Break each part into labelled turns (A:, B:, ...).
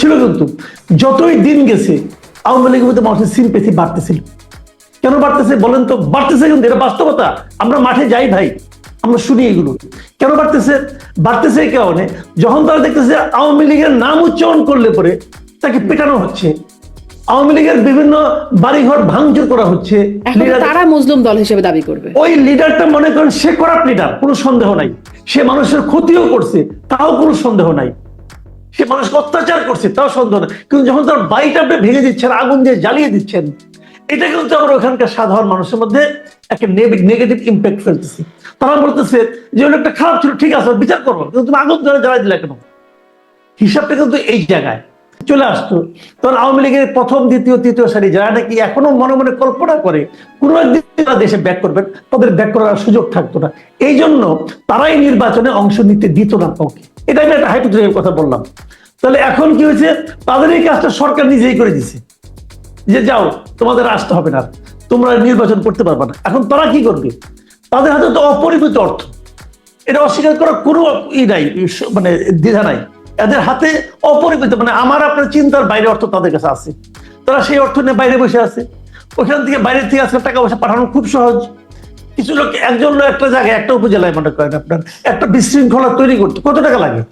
A: ছিল কিন্তু যতই দিন গেছে আওয়ামী লীগের মধ্যে মানুষের সিম্পেথি বাড়তেছিল। কেন বাড়তেছে বলেন তো? বাড়তেছে কিন্তু এটা বাস্তবতা। আমরা মাঠে যাই ভাই আমরা শুনি এগুলো। কেন বাড়তেছে? বাড়তেছে এই কারণে যখন তারা দেখতেছে আওয়ামী লীগের নাম উচ্চারণ করলে পরে তাকে পেটানো হচ্ছে। আওয়ামী লীগের বিভিন্ন বাড়িঘর ভাঙচুর করা হচ্ছে।
B: তারা মজলুম দল হিসেবে দাবি করবে।
A: ওই লিডারটা মনে করেন সে করাপ লিডার কোনো সন্দেহ নাই। সে মানুষের ক্ষতিও করছে তাও কোনো সন্দেহ নাই। সে মানুষকে অত্যাচার করছে, তাও সন্দেহ নাই কিন্তু যখন তার বাড়িটা ভেঙে দিচ্ছেন, আগুন দিয়ে জ্বালিয়ে দিচ্ছেন, এটা কিন্তু আমরা ওখানকার সাধারণ মানুষের মধ্যে একটা নেগেটিভ ইম্প্যাক্ট ফেলতেছি। তারা বলতেছে যে ওটা একটা খারাপ ছিল, ঠিক আছে, বিচার করব, কিন্তু তুমি আগুন ধরে জ্বালাই দিলে কেন? হিসাবটা কিন্তু এই জায়গায় চলে আসতো। তখন আওয়ামী লীগের প্রথম, দ্বিতীয়, তৃতীয় সারি যারা নাকি এখনও মনে মনে কল্পনা করে, কোনো একদিন দেশে ব্যাক করবেন, তাদের ব্যাক করার সুযোগ থাকতো না। এই জন্য তারাই নির্বাচনে অংশ নিতে দিত না কাউকে। এটা আমি একটা হাইপোথেটিক্যাল কথা বললাম। তাহলে এখন কি হয়েছে? তাদের এই কাজটা সরকার নিজেই করে দিছে। যে যাও, তোমাদের আসতে হবে না, তোমরা নির্বাচন করতে পারবে না। এখন তারা কি করবে? তাদের হাতে তো অপরিমিত অর্থ। এটা অস্বীকার করার কোনো ই নাই মানে দ্বিধা নাই। এদের হাতে অপরিমিত মানে আমার আপনার চিন্তার বাইরে অর্থ তাদের কাছে আছে। তারা সেই অর্থ নিয়ে বাইরে বসে আছে। ওখান থেকে বাইরে থেকে আজকে টাকা পয়সা পাঠানো খুব সহজ। কিছু লোক একজন লোক একটা জায়গায়, একটা উপজেলায় মনে করেন আপনার, একটা বিশৃঙ্খলা তৈরি করতে। কত টাকা লাগে?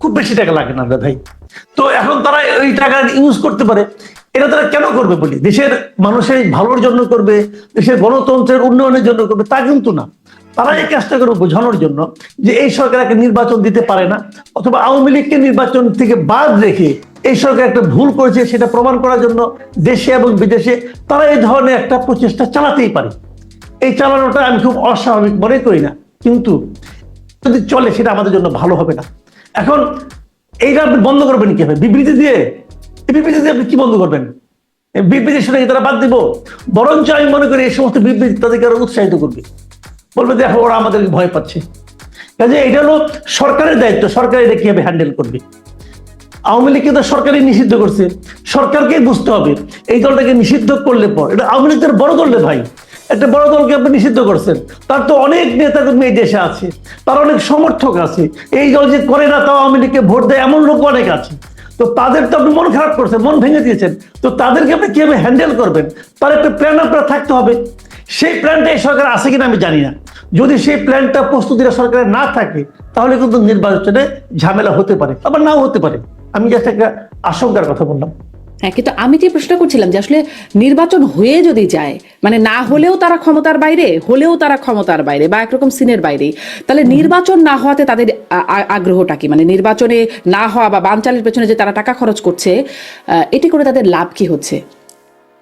A: খুব বেশি টাকা লাগে না ভাই। তো এখন তারা ওই টাকা ইউজ করতে পারে। এটা তারা কেন করবে বলি? দেশের মানুষের ভালোর জন্য করবে, দেশের গণতন্ত্রের উন্নয়নের জন্য করবে, তা কিন্তু না। তারা এই কাজটা করে বোঝানোর জন্য যে এই সরকার একটা নির্বাচন দিতে পারে না, অথবা আওয়ামী লীগকে নির্বাচন থেকে বাদ রেখে এই সরকার একটা ভুল করেছে, সেটা প্রমাণ করার জন্য দেশে এবং বিদেশে তারা এই ধরনের একটা প্রচেষ্টা চালাতেই পারে। এই চালানোটা আমি খুব অস্বাভাবিক মনে করি না। কিন্তু যদি চলে, সেটা আমাদের জন্য ভালো হবে না। এখন এইটা আপনি বন্ধ করবেন কীভাবে? বিবৃতি দিয়ে, এই বিবৃতি দিয়ে আপনি কি বন্ধ করবেন? বিবৃতি শুনে তারা বাদ দিব। বরঞ্চ আমি মনে করি এই সমস্ত বিবৃতি তাদেরকে আরও উৎসাহিত করবে। বলবে, দেখো, ওরা আমাদেরকে ভয় পাচ্ছে। কাজে এটা হলো সরকারের দায়িত্ব। সরকার এটা কীভাবে হ্যান্ডেল করবে? আওয়ামী লীগকে তো সরকারই নিষিদ্ধ করছে। সরকারকে বুঝতে হবে। এই দলটাকে নিষিদ্ধ করলে পর, এটা আওয়ামী লীগের বড় রে ভাই। একটা বড় দলকে আপনি নিষিদ্ধ করছেন। তার তো অনেক নেতা কর্মী এই দেশে আছে। তার অনেক সমর্থক আছে। এই দল যে করে না, তাও আওয়ামী লীগকে ভোট দেয় এমন লোক অনেক আছে। তো তাদের তো আপনি মন খারাপ করছেন, মন ভেঙে দিয়েছেন। তো তাদেরকে আপনি কীভাবে হ্যান্ডেল করবেন? তার একটা প্ল্যান আপনার থাকতে হবে। সেই প্ল্যানটা এই সরকার আছে কিনা আমি জানি না। যদি সেই প্ল্যানটা প্রস্তুতিটা সরকারের না থাকে, তাহলে কিন্তু নির্বাচনে ঝামেলা হতে পারে, আবার নাও হতে পারে। আমি জাস্ট একটা আশঙ্কার কথা বললাম।
B: হ্যাঁ কিন্তু আমি যে প্রশ্ন করছিলাম যে আসলে নির্বাচন হয়ে যদি যায় মানে না হলেও তারা ক্ষমতার বাইরে, হলেও তারা ক্ষমতার বাইরে বা একরকম সিনের বাইরে তাহলে নির্বাচন না হওয়াতে তাদের আগ্রহটা কি? মানে নির্বাচনে না হওয়া বা বানচালের পেছনে যে তারা টাকা খরচ করছে এটি করে তাদের লাভ কি হচ্ছে?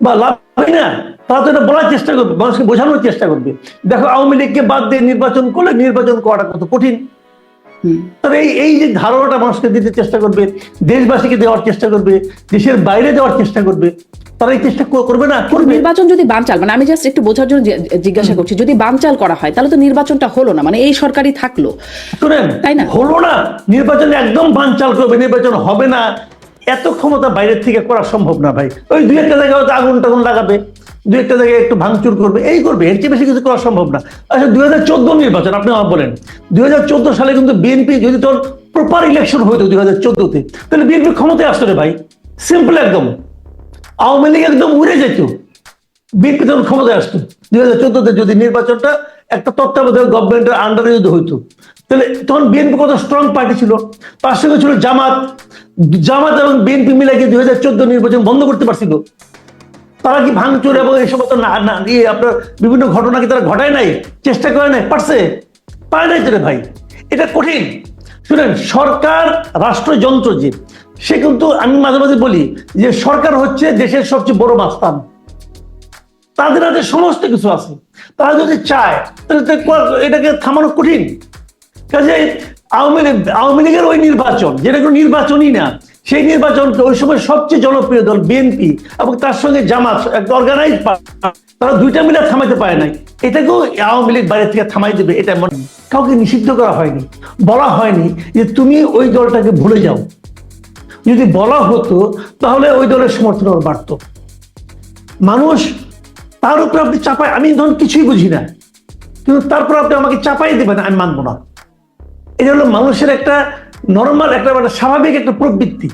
A: বা লাভ না? তারা তো এটা বলার চেষ্টা করবে, মানুষকে বোঝানোর চেষ্টা করবে। দেখো, আওয়ামী লীগকে বাদ দিয়ে নির্বাচন করলে নির্বাচন করাটা কত কঠিন। তবে এই এই যে ধারণাটা মানুষকে দিতে চেষ্টা করবে দেশবাসীকে দেওয়ার চেষ্টা করবে দেশের বাইরে দেওয়ার চেষ্টা করবে তারা এই চেষ্টা করবে না করবে।
B: নির্বাচন যদি বানচাল মানে আমি জাস্ট একটু বোঝার জন্য জিজ্ঞাসা করছি যদি বানচাল করা হয় তাহলে তো নির্বাচনটা হলো না মানে এই সরকারই থাকল।
A: শুনেন
B: তাই না?
A: হলো না। নির্বাচন একদম বানচাল করবে নির্বাচন হবে না। এত ক্ষমতা বাইরের থেকে করা সম্ভব না ভাই। ওই দুই একটা জায়গায় আগুন টাগুন লাগাবে। দুই একটা জায়গায় একটু ভাঙচুর করবে, এই করবে, এর চেয়ে বেশি কিছু করা সম্ভব না। আচ্ছা দুই হাজার চোদ্দ নির্বাচন, আপনি আমার বলেন, দুই হাজার চোদ্দ সালে কিন্তু বিএনপি যদি তোর প্রপার ইলেকশন হইতো দুই হাজার চোদ্দতে, তাহলে বিএনপি ক্ষমতায় আসতো রে ভাই। সিম্পল একদম। আওয়ামী লীগ একদম উড়ে যেত। বিএনপি তখন ক্ষমতায় আসতো। দুই হাজার চোদ্দতে যদি নির্বাচনটা একটা তত্ত্বাবধায়ক গভর্নমেন্টের আন্ডারে যদি হইতো, তাহলে তখন বিএনপি কত স্ট্রং পার্টি ছিল? তার সঙ্গে ছিল জামাত। জামাত এবং বিএনপি মিলে কি দুই হাজার চোদ্দ নির্বাচন বন্ধ করতে পারছিল? তারা কি ভাঙচুর এবং এই সমস্ত না না ইয়ে আপনার বিভিন্ন ঘটনা কি তারা ঘটায় নাই? চেষ্টা করে নাই? পারছে? পায় নাই তো রে ভাই। এটা কঠিন। শুনেন, সরকার রাষ্ট্রযন্ত্র যে, সে কিন্তু আমি মাঝে মাঝে বলি যে সরকার হচ্ছে দেশের সবচেয়ে বড় মাস্তান। তাদের হাতে সমস্ত কিছু আছে। তারা যদি চায়, তাহলে এটাকে থামানো কঠিন। কাজে আওয়ামী লীগ, আওয়ামী লীগের ওই নির্বাচন, যেটা কোনো নির্বাচনই না সেই নির্বাচনকে ওই সময় সবচেয়ে জনপ্রিয় দল বিএনপি এবং তার সঙ্গে জামাত একটা অর্গানাইজ তারা দুইটা মিলে থামাইতে পারে নাই। এটাকেও আওয়ামী লীগ বাইরে থেকে থামাই দেবে, এটা মনে কাউকে নিষিদ্ধ করা হয়নি। বলা হয়নি যে তুমি ওই দলটাকে ভুলে যাও। যদি বলা হতো, তাহলে ওই দলের সমর্থন বাড়তো। মানুষ, তার উপরে আপনি চাপায়, আমি ধরুন কিছুই বুঝি না। কিন্তু তারপর আপনি আমাকে চাপাই দেবেন, আমি মানবো না। এটা হলো মানুষের একটা নর্মাল একটা মানে স্বাভাবিক একটা প্রবৃত্তি।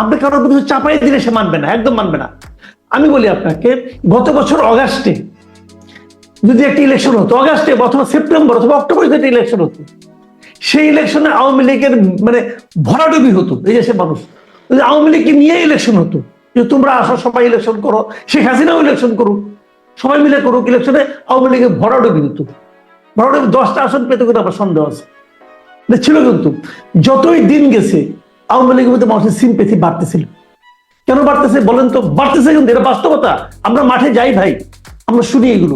A: আপনি কারোর বিরুদ্ধে চাপাই দিলে সে মানবে না একদম মানবে না। আমি বলি আপনাকে গত বছর অগাস্টে যদি একটা ইলেকশন হতো অগাস্টে অথবা সেপ্টেম্বর অথবা অক্টোবরে যদি ইলেকশন হতো সেই ইলেকশনে আওয়ামী লীগের মানে ভরাডুবি হতো এই দেশের মানুষ। যদি আওয়ামী লীগকে নিয়ে ইলেকশন হতো যে তোমরা আসো সবাই ইলেকশন করো শেখ হাসিনাও ইলেকশন করুক সবাই মিলে করুক ইলেকশনে আওয়ামী লীগের ভরাডুবি হতো। ভরাডুবি দশটা আসন পেতে কিন্তু আমার সন্দেহ আছে। ছিল কিন্তু। যতই দিন গেছে আওয়ামী লীগের মধ্যে মানুষের সিম্পেথি বাড়তেছিল। কেন বাড়তেছে বলেন তো? বাড়তেছে কিন্তু এটা বাস্তবতা। আমরা মাঠে যাই ভাই আমরা শুনি এগুলো।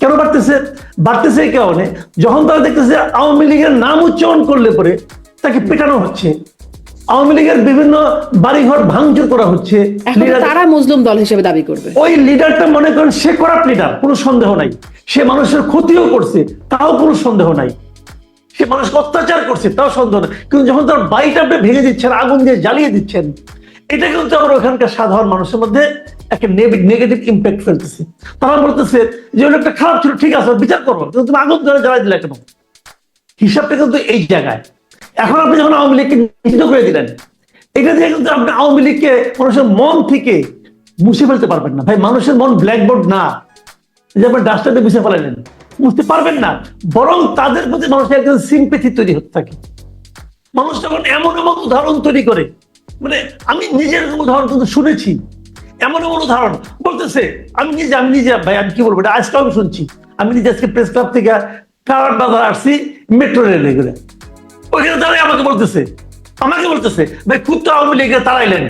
A: কেন বাড়তেছে? বাড়তেছে এই কারণে যখন তারা দেখতেছে আওয়ামী লীগের নাম উচ্চারণ করলে পরে তাকে পেটানো হচ্ছে। আওয়ামী লীগের বিভিন্ন বাড়িঘর ভাঙচুর করা হচ্ছে।
B: তারা মজলুম দল হিসেবে দাবি করবে।
A: ওই লিডারটা মনে করেন সে করাপ্ট লিডার কোনো সন্দেহ নাই। সে মানুষের ক্ষতিও করছে তাও কোনো সন্দেহ নাই। সে মানুষকে অত্যাচার করছে, তাও সন্দেহ নাই। কিন্তু যখন তার বাড়িটা আপনি ভেঙে দিচ্ছেন, আগুন দিয়ে জ্বালিয়ে দিচ্ছেন, এটা কিন্তু আমার ওখানকার সাধারণ মানুষের মধ্যে একটা নেগেটিভ ইম্প্যাক্ট ফেলতেছে। তারা বলতেছে যে, ওই লোকটা খারাপ ছিল, ঠিক আছে, বিচার করব কিন্তু তুমি আগুন ধরে জ্বালাই দিলে কেন হিসাবটা কিন্তু এই জায়গায়। এখন আপনি যখন আওয়ামী লীগকে নিষিদ্ধ করে দিলেন, এটা দিয়ে কিন্তু আপনি আওয়ামী লীগকে মানুষের মন থেকে মুছে ফেলতে পারবেন না। ভাই, মানুষের মন ব্ল্যাকবোর্ড না। যে আপনি ডাস্টারতে মুছে ফেলাইলেন। বুঝতে পারবেন না, বরং তাদের প্রতি মানুষের একজন সিম্পেথি তৈরি হতে থাকে। মানুষ যখন এমন এমন উদাহরণ তৈরি করে মানে আমি নিজের উদাহরণ কিন্তু শুনেছি, এমন এমন উদাহরণ, বলতেছে, আমি নিজে আমি নিজে, ভাই, আমি কি বলব, এটা আজকে আমি শুনছি, আমি নিজে আজকে প্রেস ক্লাব থেকে কারার বাজার আসছি মেট্রো রেলে করে ওইখানে দাঁড়িয়ে আমাকে বলতেছে আমাকে বলতেছে, ভাই, খুব তো আওয়ামী লীগে তাড়াইলেন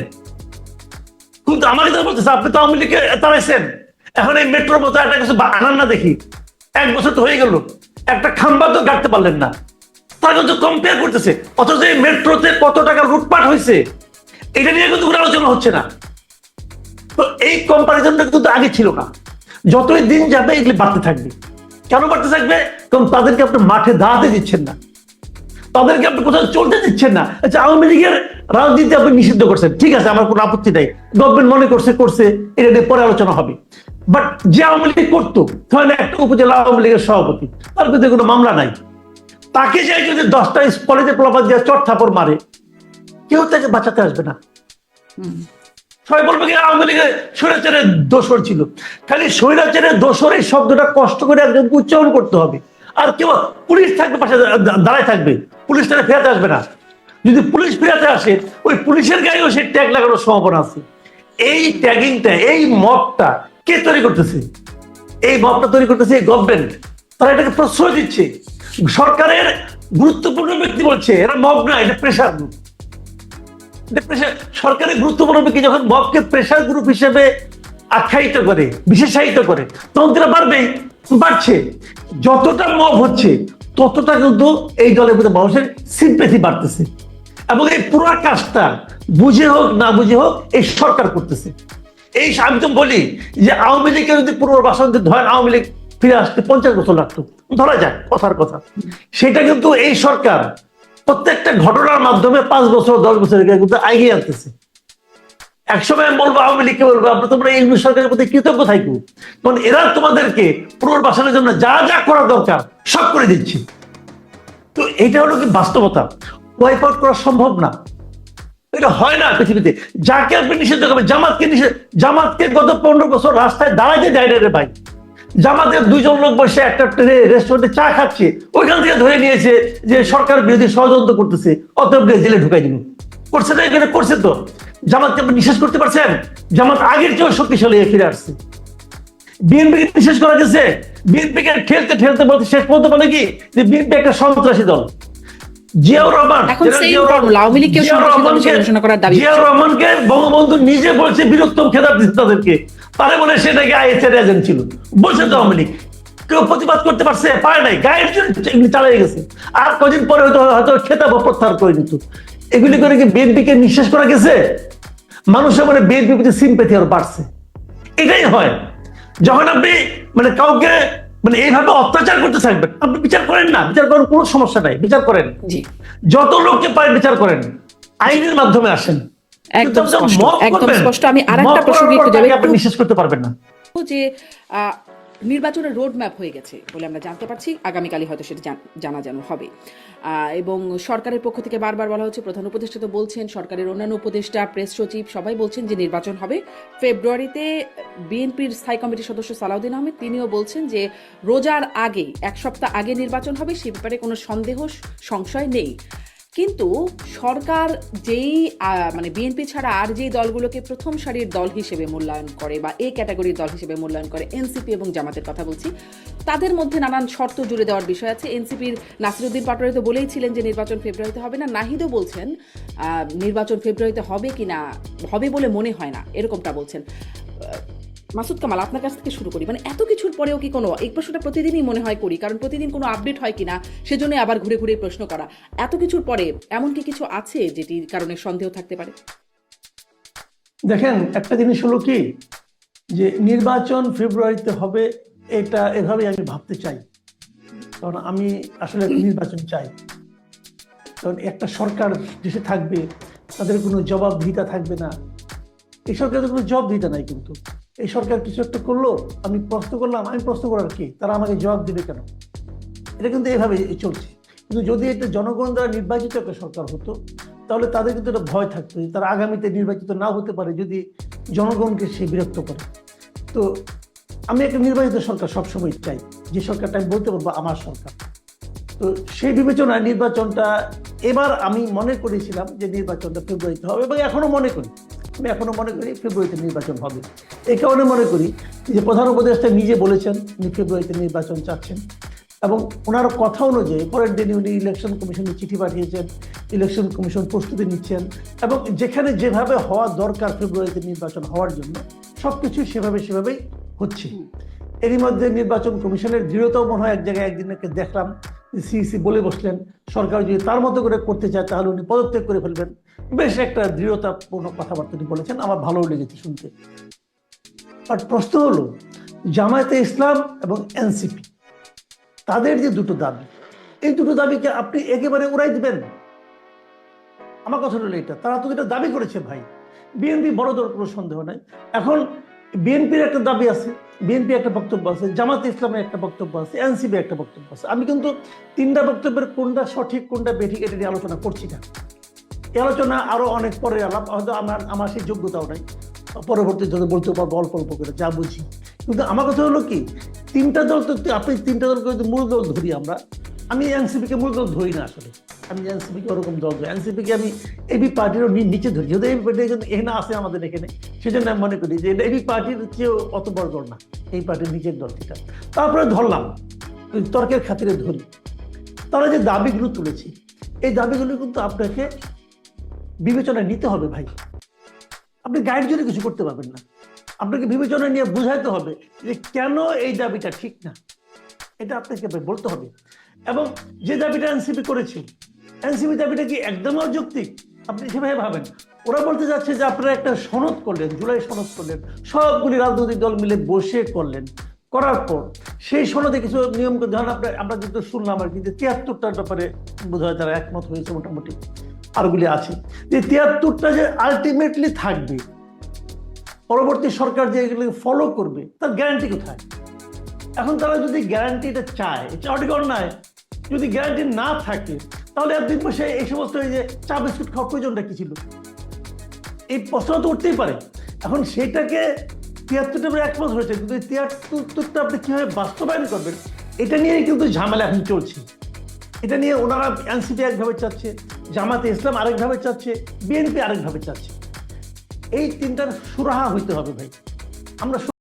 A: কিন্তু আমাকে তো বলতেছে, আপনি তো আওয়ামী লীগে তাড়াইছেন এখন এই মেট্রোর মতো একটা কিছু আনান না দেখি। এক বছর তো হয়ে গেল। একটা খাম্বা তো গাড়তে পারলেন না। তারা কিন্তু কম্পেয়ার করতেছে, অথচ এই মেট্রোতে কত টাকা লুটপাট হয়েছে? এটা নিয়ে কিন্তু কোনো আলোচনা হচ্ছে না। তো এই কম্পারিজনটা কিন্তু আগে ছিল না। যতই দিন যাবে, এগুলি বাড়তে থাকবে। কেন বাড়তে থাকবে? কারণ তাদেরকে আপনি মাঠে দাঁড়াতে দিচ্ছেন না। তাদেরকে আপনি কোথাও চলতে দিচ্ছেন না। আচ্ছা আওয়ামী লীগের রাজনীতি আপনি নিষিদ্ধ করছেন। ঠিক আছে, আমার কোনো আপত্তি নাই। গভর্নমেন্ট মনে করছে করছে। এটা নিয়ে পরে আলোচনা হবে। বাট যে আওয়ামী লীগ করতো ধরেন একটা উপজেলা আওয়ামী লীগের সভাপতি তার বিরুদ্ধে কোনো মামলা নাই। তাকে যাই যদি দশটা কলেজে দিয়ে চট থাপড় মারে কেউ তাকে বাঁচাতে আসবে না। সবাই বলবে কি আওয়ামী লীগের স্বৈরাচারের দোষর ছিল। খালি স্বৈরাচারের দোষর এই শব্দটা কষ্ট করে একজনকে উচ্চারণ করতে হবে। আর কেউ পুলিশ থাকবে পাশে দাঁড়ায় থাকবে। পুলিশ তারা ফেরাতে আসবে না। যদি পুলিশ ফেরাতে আসে ওই পুলিশের গায়েও সেই ট্যাগ লাগানোর সম্ভাবনা আছে। এই ট্যাগিংটা এই মবটা কে তৈরি করতেছে? এই মবটা তৈরি করতেছে এই গভর্নমেন্ট তারা এটাকে প্রশ্রয় দিচ্ছে। সরকারের গুরুত্বপূর্ণ ব্যক্তি বলছে, এরা মব না, এটা প্রেশার গ্রুপ সরকারের গুরুত্বপূর্ণ ব্যক্তি যখন মবকে প্রেশার গ্রুপ হিসেবে আখ্যায়িত করে, বিশেষায়িত করে, তখন তারা বাড়বেই, বাড়ছে। যতটা মব হচ্ছে, ততটা কিন্তু এই দলের মধ্যে মানুষের সিম্পেথি বাড়তেছে। এবং এই পুরো কাজটা বুঝে হোক, না বুঝে হোক, এই সরকার করতেছে। এই আমি তো বলি যে আওয়ামী লীগের যদি পুনর্বাসন ধরেন, আওয়ামী লীগ ফিরে আসতে পঞ্চাশ বছর লাগতো। ধরা যাক, কথার কথা। সেটা কিন্তু এই সরকার প্রত্যেকটা ঘটনার মাধ্যমে পাঁচ বছর, দশ বছর কিন্তু এগিয়ে আনতেছে। একসময় আমি বলব, আওয়ামী লীগকে বলব, আমরা তোমরা এই সরকারের প্রতি কৃতজ্ঞ থাকব কারণ এরা তোমাদেরকে পুনর্বাসনের জন্য যা যা করা দরকার, সব করে দিচ্ছে। তো এটা হলো কি বাস্তবতা? ওয়াইপ আউট করা সম্ভব না। এটা হয় না পৃথিবীতে। যাকে আপনি নিষিদ্ধ করবেন, জামাতকে নিষেধ জামাতকে গত পনেরো বছর রাস্তায় দাঁড়াইতে না রে ভাই। জামাতের দুইজন লোক বসে একটা রেস্টুরেন্টে চা খাচ্ছে, ওইখান থেকে ধরে নিয়েছে যে সরকার বিরোধী ষড়যন্ত্র করতেছে, অতএব জেলে ঢুকাই দিল করছে না, এখানে করছে তো। জামাতকে আপনি নিঃশেষ করতে পারছেন? জামাত আগের চেয়েও শক্তিশালী ফিরে আসছে। বিএনপিকে নিঃশেষ করা গেছে। বিএনপিকে ঠেলতে ঠেলতে বলতে শেষ পর্যন্ত বলে কি? যে বিএনপি একটা সন্ত্রাসী দল। জিয়াউর রহমান
B: এখন
A: general
B: same
A: Ziaur Rahman-
B: formula, Awami লীগকেও
A: Ziaur
B: সন্ত্রাসী দল
A: রহমানকে-
B: হিসেবে ঘোষণা করার দাবি
A: জিয়াউর রহমানকে বঙ্গবন্ধু নিজে বলছে বীরত্তম খেতাব দিচ্ছে তাদেরকে। তারে বলে সেটাকে আইএসএর এজেন্ট ছিল। বলছে তো আওয়ামী লীগ কেউ প্রতিবাদ করতে পারছে? পারে নাই। গায়ের জন্য এগুলি চালিয়ে গেছে। আর কদিন পরে হয়তো হয়তো খেতাব প্রত্যাহার করে এগুলি করে কি বিএনপিকে নিঃশেষ করা গেছে? মানুষের মানে বিএনপি প্রতি সিম্পেথি আরও বাড়ছে। এটাই হয়। যখন আপনি মানে কাউকে মানে এইভাবে অত্যাচার করতে থাকবেন আপনি বিচার করেন না বিচার করার কোনো সমস্যা নাই বিচার করেন। যত লোককে পায় বিচার করেন আইনের মাধ্যমে আসেন।
B: একদম স্পষ্ট, আমি আরেকটা
A: প্রশ্ন
B: প্রসঙ্গে একটু
A: আপনি বিশ্বাস করতে পারবেন না।
B: যে নির্বাচনের রোড ম্যাপ হয়ে গেছে বলে আমরা জানতে পারছি। আগামীকালই হয়তো সেটা জানা জানো হবে। এবং সরকারের পক্ষ থেকে বারবার বলা হচ্ছে, প্রধান উপদেষ্টা তো বলছেন, সরকারের অন্যান্য উপদেষ্টা, প্রেস সচিব সবাই বলছেন যে নির্বাচন হবে। ফেব্রুয়ারিতে বিএনপির স্থায়ী কমিটির সদস্য সালাউদ্দিন আহমেদ, তিনিও বলছেন যে রোজার আগে, এক সপ্তাহ আগে নির্বাচন হবে, সে ব্যাপারে কোনো সন্দেহ, সংশয় নেই। কিন্তু সরকার যেই মানে বিএনপি ছাড়া আর যেই দলগুলোকে প্রথম সারির দল হিসেবে মূল্যায়ন করে বা এ ক্যাটাগরির দল হিসেবে মূল্যায়ন করে এনসিপি এবং জামাতের কথা বলছি, তাদের মধ্যে নানান শর্ত জুড়ে দেওয়ার বিষয় আছে। এনসিপির নাসিরুদ্দিন পাটোয়ারি তো বলেই ছিলেন যে নির্বাচন ফেব্রুয়ারিতে হবে না। নাহিদও বলছেন নির্বাচন ফেব্রুয়ারিতে হবে কি না হবে বলে মনে হয় না, এরকমটা বলছেন। মাসুদ কামাল, আপনার কাছ থেকে শুরু করি। মানে এত কিছুর পরেও কি কোনো এই প্রশ্নটা প্রতিদিনই মনে হয় করি? কারণ প্রতিদিন কোনো আপডেট হয় কিনা সেজন্য আবার ঘুরে ঘুরে প্রশ্ন করা। এত কিছুর পরে এমন কি কিছু আছে যেটির কারণে সন্দেহ থাকতে পারে?
A: দেখেন, একটা জিনিস হলো কি, যে নির্বাচন ফেব্রুয়ারিতে হবে, এটা এভাবেই আমি ভাবতে চাই। কারণ আমি আসলে নির্বাচন চাই। কারণ একটা সরকার দেশে থাকবে, তাদের কোনো জবাবদিহিতা থাকবে না। এই সরকারের কোনো জবাবদিহিতা নাই কিন্তু। এই সরকার কিছু একটা করল, আমি প্রশ্ন করলাম, আমি প্রশ্ন করার কি? তারা আমাকে জবাব দিবে কেন? এটা কিন্তু এভাবে চলছে। কিন্তু যদি এটা জনগণ দ্বারা নির্বাচিত একটা সরকার হতো, তাহলে তাদের কিন্তু একটা ভয় থাকতো যে তারা আগামীতে নির্বাচিত না হতে পারে যদি জনগণকে সে বিরক্ত করে। তো আমি একটা নির্বাচিত সরকার সবসময় চাই। যে সরকারটা আমি বলতে পারব আমার সরকার। তো সেই বিবেচনায় নির্বাচনটা এবার আমি মনে করেছিলাম যে নির্বাচনটা ফেব্রুয়ারিতে হবে এবং এখনও মনে করি। আমি এখনও মনে করি ফেব্রুয়ারিতে নির্বাচন হবে। এই কারণে মনে করি যে প্রধান উপদেষ্টা নিজে বলেছেন উনি ফেব্রুয়ারিতে নির্বাচন চাচ্ছেন এবং ওনার কথা অনুযায়ী পরের দিনে উনি ইলেকশন কমিশনে চিঠি পাঠিয়েছেন ইলেকশন কমিশন প্রস্তুতি নিচ্ছেন এবং যেখানে যেভাবে হওয়া দরকার ফেব্রুয়ারিতে নির্বাচন হওয়ার জন্য সবকিছু সেভাবে সেভাবেই হচ্ছে। এরই মধ্যে নির্বাচন কমিশনের দৃঢ়তাও মনে হয় এক জায়গায় একদিনকে দেখলাম সিইসি বলে বসলেন, সরকার যদি তার মতো করে করতে চায় তাহলে উনি পদত্যাগ করে ফেলবেন। বেশ একটা দৃঢ়তাপূর্ণ কথাবার্তা উনি বলেছেন, আমার ভালোও লেগেছে শুনতে। আর প্রশ্ন হলো, জামায়াতে ইসলাম এবং এনসিপি, তাদের যে দুটো দাবি, এই দুটো দাবিকে আপনি একেবারে উড়াই দিবেন আমার কথা হলো এটা, তারা তো এটা দাবি করেছে ভাই। বিএনপি বড় দর কোনো সন্দেহ নাই। এখন বিএনপির একটা দাবি আছে, বিএনপি একটা বক্তব্য আছে জামাত ইসলামের একটা বক্তব্য আছে, এনসিপি একটা বক্তব্য আছে। আমি কিন্তু তিনটা বক্তব্যের কোনটা সঠিক, কোনটা বেঠিক, এটা নিয়ে আলোচনা করছি না। আলোচনা আরও অনেক পরে আলাপ, হয়তো আমার আমার সেই যোগ্যতাও নাই। পরবর্তী যদি বলতে পারব, অল্প অল্প করে, যা বুঝি। কিন্তু আমার কথা হলো কি, তিনটা দল তো, আপনি তিনটা দলকে যদি মূল দল ধরি আমরা। আমি এনসিপিকে মূল দল ধরি না আসলে। আমি এনসিপিকে ওরকম দল ধরি এনসিপিকে আমি এবি পার্টিরও নিচে ধরি। যদি এবি পার্টি এখানে আছে আমাদের এখানে, সেজন্য আমি মনে করি যে এবি পার্টির চেয়েও অত বড় দল না। এই পার্টির নিচের দল এটা তারপরে ধরলাম তর্কের খাতিরে ধরি। তারা যে দাবিগুলো তুলেছি, এই দাবিগুলো কিন্তু আপনাকে বিবেচনায় নিতে হবে ভাই। আপনি গাইড জন্য কিছু করতে পারবেন না, আপনাকে বিবেচনা নিয়ে বুঝাইতে হবে যে কেন এই দাবিটা ঠিক না। এটা আপনাকে বলতে হবে। এবং যে দাবিটা এনসিপি করেছে এনসিপি দাবিটা কি একদম অযৌক্তিক? আপনি সেভাবে ভাবেন ওরা বলতে যাচ্ছে যে আপনারা একটা সনদ করলেন, জুলাই সনদ করলেন, সবগুলি রাজনৈতিক দল মিলে বসে করলেন। করার পর সেই সনদে কিছু নিয়ম, ধরেন আপনার, আমরা যেহেতু শুনলাম আর কি যে তিয়াত্তরটার ব্যাপারে বোধ হয় তারা একমত হয়েছে মোটামুটি। আরগুলি আছে। যে তিয়াত্তরটা যে আলটিমেটলি থাকবে, পরবর্তী সরকার যে এগুলো ফলো করবে, তার গ্যারান্টি কোথায়? এখন তারা যদি গ্যারান্টিটা চায় চাওয়াটি অন্যায়। যদি গ্যারান্টি না থাকে, তাহলে একদিন বসে এই সমস্ত এই যে চা বিস্কুট খাওয়ার প্রয়োজনটা কি ছিল? এই প্রশ্ন তো উঠতেই পারে। এখন সেটাকে তিয়াত্তরটা এবার একমত হয়েছে, কিন্তু এই তিয়াত্তরটা আপনি কীভাবে বাস্তবায়ন করবেন, এটা নিয়েই কিন্তু ঝামেলা এখন চলছে। এটা নিয়ে ওনারা এনসিপি একভাবে চাচ্ছে, জামাতে ইসলাম আরেকভাবে চাচ্ছে, বিএনপি আরেকভাবে চাচ্ছে। এই তিনটার সুরাহা হইতে হবে ভাই। আমরা